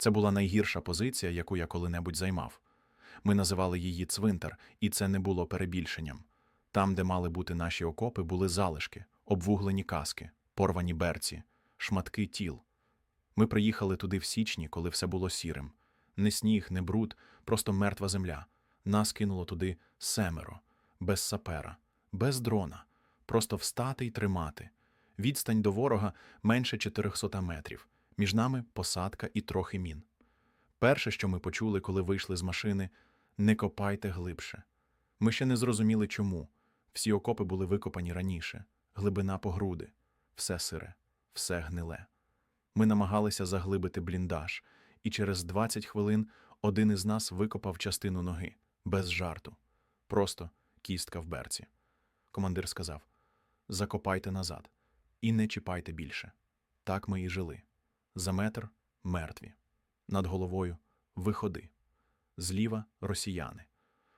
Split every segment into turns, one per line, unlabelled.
Це була найгірша позиція, яку я коли-небудь займав. Ми називали її цвинтар, і це не було перебільшенням. Там, де мали бути наші окопи, були залишки, обвуглені каски, порвані берці, шматки тіл. Ми приїхали туди в січні, коли все було сірим. Не сніг, не бруд, просто мертва земля. Нас кинуло туди семеро, без сапера, без дрона, просто встати й тримати. Відстань до ворога менше 400 метрів. Між нами посадка і трохи мін. Перше, що ми почули, коли вийшли з машини, не копайте глибше. Ми ще не зрозуміли чому. Всі окопи були викопані раніше, глибина по груди, все сире, все гниле. Ми намагалися заглибити бліндаж, і через 20 хвилин один із нас викопав частину ноги, без жарту. Просто кістка в берці. Командир сказав: Закопайте назад і не чіпайте більше. Так ми і жили. За метр мертві. Над головою виходи. Зліва росіяни.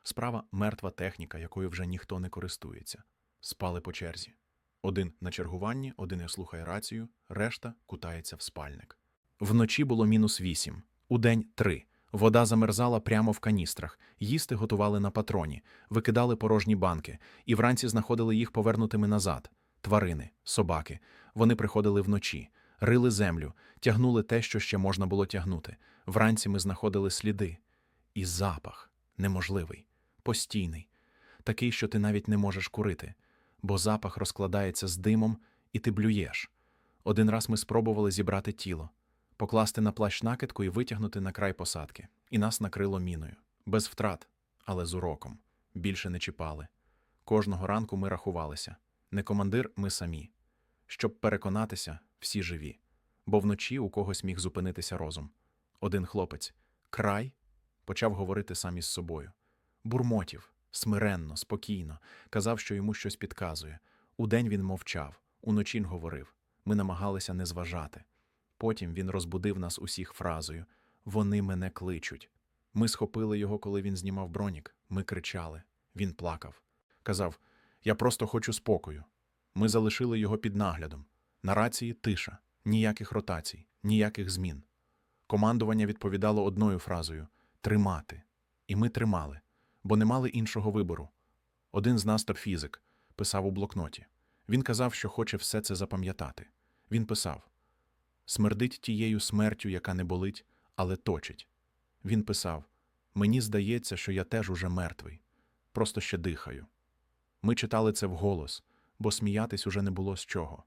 Справа мертва техніка, якою вже ніхто не користується. Спали по черзі. Один на чергуванні, один слухає рацію, решта кутається в спальник. Вночі було мінус вісім, удень три. Вода замерзала прямо в каністрах, їсти готували на патроні, викидали порожні банки, і вранці знаходили їх повернутими назад. Тварини, собаки. Вони приходили вночі, рили землю, тягнули те, що ще можна було тягнути. Вранці ми знаходили сліди. І запах неможливий, постійний, такий, що ти навіть не можеш курити, бо запах розкладається з димом, і ти блюєш. Один раз ми спробували зібрати тіло, покласти на плащ накидку і витягнути на край посадки. І нас накрило міною. Без втрат, але з уроком. Більше не чіпали. Кожного ранку ми рахувалися. Не командир, ми самі. Щоб переконатися, всі живі. Бо вночі у когось міг зупинитися розум. Один хлопець край почав говорити сам із собою. Бурмотів, смиренно, спокійно, казав, що йому щось підказує. Удень він мовчав, уночі говорив. Ми намагалися не зважати. Потім він розбудив нас усіх фразою Вони мене кличуть. Ми схопили його, коли він знімав бронік. Ми кричали. Він плакав. Казав: Я просто хочу спокою. Ми залишили його під наглядом. На рації тиша, ніяких ротацій, ніяких змін. Командування відповідало одною фразою тримати. І ми тримали, бо не мали іншого вибору. Один з нас фізик, писав у блокноті. Він казав, що хоче все це запам'ятати. Він писав: Смердить тією смертю, яка не болить, але точить. Він писав: Мені здається, що я теж уже мертвий, просто ще дихаю. Ми читали це вголос, бо сміятись уже не було з чого.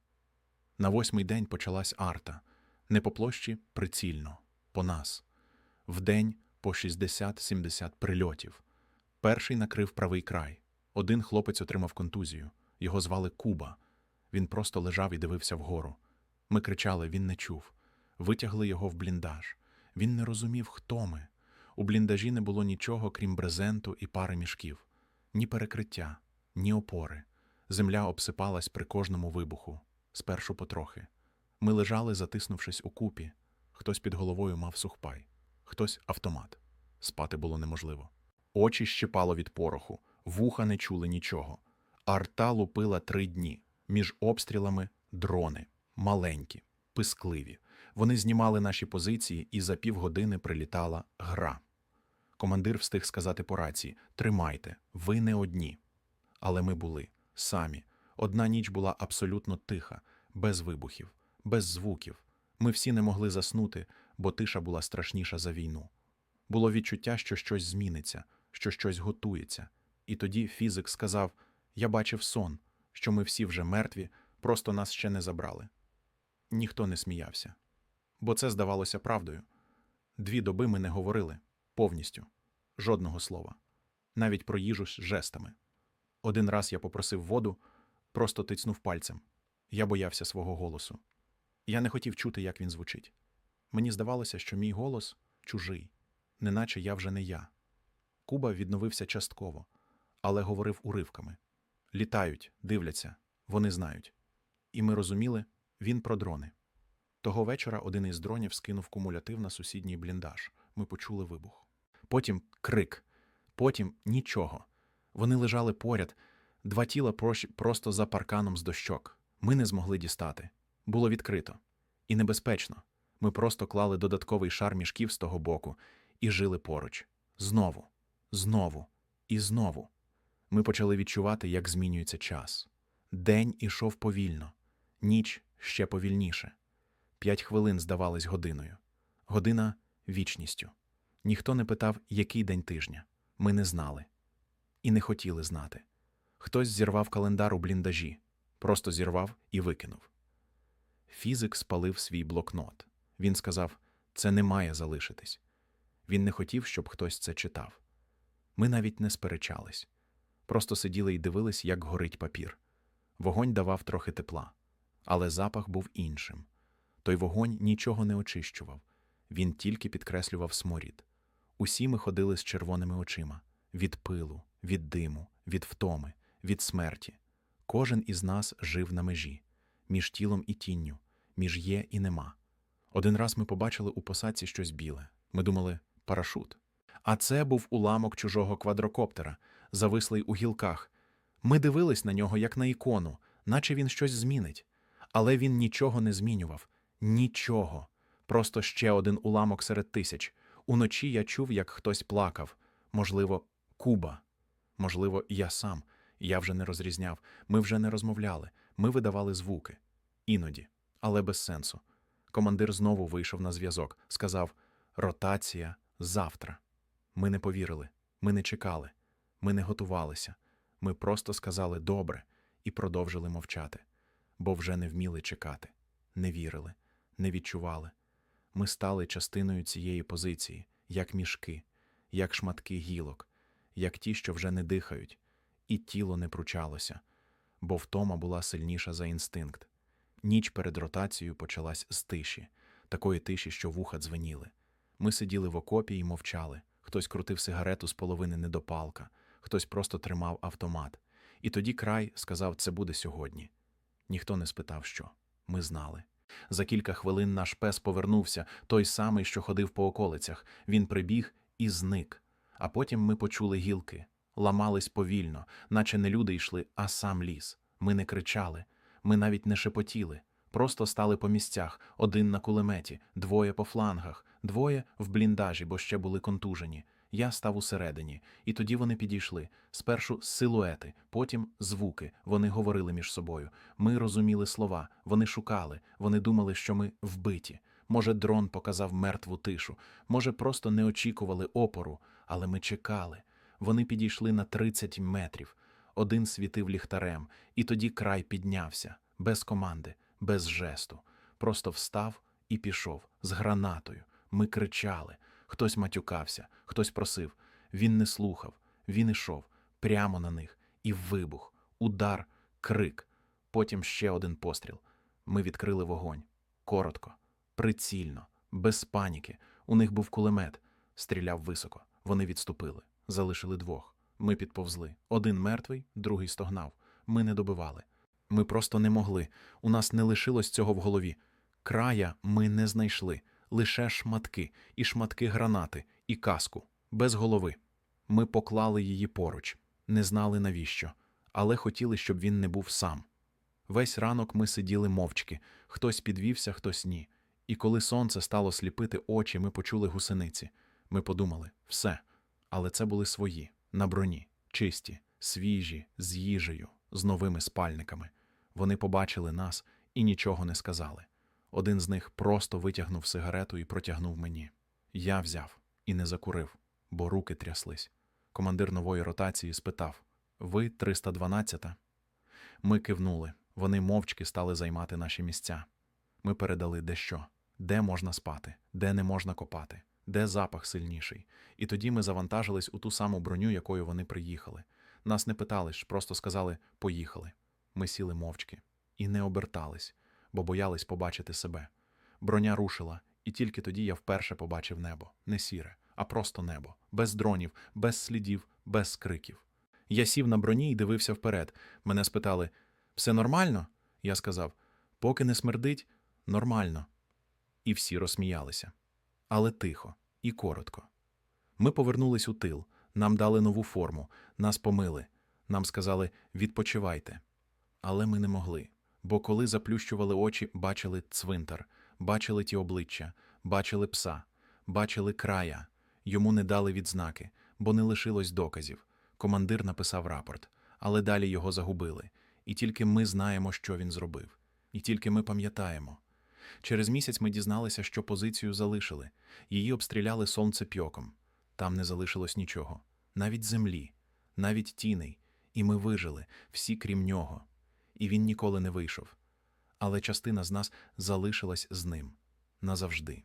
На восьмий день почалась арта, не по площі прицільно, по нас. Вдень по 60-70 прильотів. Перший накрив правий край. Один хлопець отримав контузію. Його звали Куба. Він просто лежав і дивився вгору. Ми кричали, він не чув. Витягли його в бліндаж. Він не розумів, хто ми. У бліндажі не було нічого, крім брезенту і пари мішків. Ні перекриття, ні опори. Земля обсипалась при кожному вибуху, спершу потрохи. Ми лежали, затиснувшись у купі. Хтось під головою мав сухпай, хтось автомат. Спати було неможливо. Очі щипало від пороху, вуха не чули нічого. Арта лупила три дні. Між обстрілами дрони, маленькі, пискливі. Вони знімали наші позиції, і за півгодини прилітала гра. Командир встиг сказати по рації: Тримайте, ви не одні. Але ми були самі. Одна ніч була абсолютно тиха, без вибухів, без звуків. Ми всі не могли заснути, бо тиша була страшніша за війну. Було відчуття, що щось зміниться, що щось готується. І тоді фізик сказав: Я бачив сон, що ми всі вже мертві, просто нас ще не забрали. Ніхто не сміявся, бо це здавалося правдою. Дві доби ми не говорили повністю, жодного слова, навіть про їжу з жестами. Один раз я попросив воду, просто тицнув пальцем. Я боявся свого голосу. Я не хотів чути, як він звучить. Мені здавалося, що мій голос чужий, неначе я вже не я. Куба відновився частково, але говорив уривками. Літають, дивляться, вони знають. І ми розуміли, він про дрони. Того вечора один із дронів скинув кумулятив на сусідній бліндаж. Ми почули вибух. Потім крик, потім нічого. Вони лежали поряд, два тіла просто за парканом з дощок. Ми не змогли дістати. Було відкрито. І небезпечно. Ми просто клали додатковий шар мішків з того боку і жили поруч. Знову, знову і знову. Ми почали відчувати, як змінюється час. День ішов повільно, ніч ще повільніше. П'ять хвилин здавались годиною, година вічністю. Ніхто не питав, який день тижня. Ми не знали і не хотіли знати. Хтось зірвав календар у бліндажі, просто зірвав і викинув. Фізик спалив свій блокнот. Він сказав: це не має залишитись. Він не хотів, щоб хтось це читав. Ми навіть не сперечались, просто сиділи і дивились, як горить папір. Вогонь давав трохи тепла, але запах був іншим. Той вогонь нічого не очищував, він тільки підкреслював сморід. Усі ми ходили з червоними очима від пилу, від диму, від втоми, від смерті. Кожен із нас жив на межі, між тілом і тінню, між є і нема. Один раз ми побачили у посадці щось біле. Ми думали парашут. А це був уламок чужого квадрокоптера, завислий у гілках. Ми дивились на нього як на ікону, наче він щось змінить. Але він нічого не змінював. Нічого. Просто ще один уламок серед тисяч. Уночі я чув, як хтось плакав. Можливо, Куба. Можливо, я сам. Я вже не розрізняв. Ми вже не розмовляли. Ми видавали звуки. Іноді, але без сенсу. Командир знову вийшов на зв'язок, сказав: Ротація завтра. Ми не повірили, ми не чекали, ми не готувалися. Ми просто сказали добре і продовжили мовчати, бо вже не вміли чекати, не вірили, не відчували. Ми стали частиною цієї позиції, як мішки, як шматки гілок, як ті, що вже не дихають, і тіло не пручалося, бо втома була сильніша за інстинкт. Ніч перед ротацією почалась з тиші, такої тиші, що вуха дзвеніли. Ми сиділи в окопі і мовчали. Хтось крутив сигарету з половини недопалка, хтось просто тримав автомат. І тоді край сказав, це буде сьогодні. Ніхто не спитав, що. Ми знали. За кілька хвилин наш пес повернувся, той самий, що ходив по околицях. Він прибіг і зник. А потім ми почули гілки, ламались повільно, наче не люди йшли, а сам ліс. Ми не кричали, ми навіть не шепотіли. Просто стали по місцях, один на кулеметі, двоє по флангах, двоє в бліндажі, бо ще були контужені. Я став усередині, і тоді вони підійшли. Спершу силуети, потім звуки. Вони говорили між собою. Ми розуміли слова, вони шукали, вони думали, що ми вбиті. Може, дрон показав мертву тишу, може, просто не очікували опору, але ми чекали. Вони підійшли на 30 метрів. Один світив ліхтарем, і тоді край піднявся, без команди, без жесту. Просто встав і пішов з гранатою. Ми кричали. Хтось матюкався, хтось просив. Він не слухав, він ішов прямо на них. І вибух, удар, крик. Потім ще один постріл. Ми відкрили вогонь. Коротко, прицільно, без паніки. У них був кулемет. Стріляв високо. Вони відступили. Залишили двох. Ми підповзли. Один мертвий, другий стогнав. Ми не добивали. Ми просто не могли. У нас не лишилось цього в голові. Края ми не знайшли. Лише шматки, і шматки гранати, і каску, без голови. Ми поклали її поруч, не знали навіщо, але хотіли, щоб він не був сам. Весь ранок ми сиділи мовчки, хтось підвівся, хтось ні. І коли сонце стало сліпити очі, ми почули гусениці. Ми подумали все. Але це були свої, на броні, чисті, свіжі, з їжею, з новими спальниками. Вони побачили нас і нічого не сказали. Один з них просто витягнув сигарету і протягнув мені. Я взяв і не закурив, бо руки тряслись. Командир нової ротації спитав: Ви 312-та? Ми кивнули. Вони мовчки стали займати наші місця. Ми передали де що, де можна спати, де не можна копати, де запах сильніший. І тоді ми завантажились у ту саму броню, якою вони приїхали. Нас не питали ж, просто сказали поїхали. Ми сіли мовчки і не обертались, бо боялись побачити себе. Броня рушила, і тільки тоді я вперше побачив небо, не сіре, а просто небо, без дронів, без слідів, без криків. Я сів на броні і дивився вперед. Мене спитали: все нормально? Я сказав: поки не смердить, нормально. І всі розсміялися. Але тихо і коротко. Ми повернулись у тил, нам дали нову форму, нас помили. Нам сказали відпочивайте. Але ми не могли, бо коли заплющували очі, бачили цвинтар, бачили ті обличчя, бачили пса, бачили края. Йому не дали відзнаки, бо не лишилось доказів. Командир написав рапорт, але далі його загубили. І тільки ми знаємо, що він зробив. І тільки ми пам'ятаємо. Через місяць ми дізналися, що позицію залишили. Її обстріляли сонцепьоком. Там не залишилось нічого, навіть землі, навіть тіней. І ми вижили, всі крім нього. І він ніколи не вийшов. Але частина з нас залишилась з ним назавжди.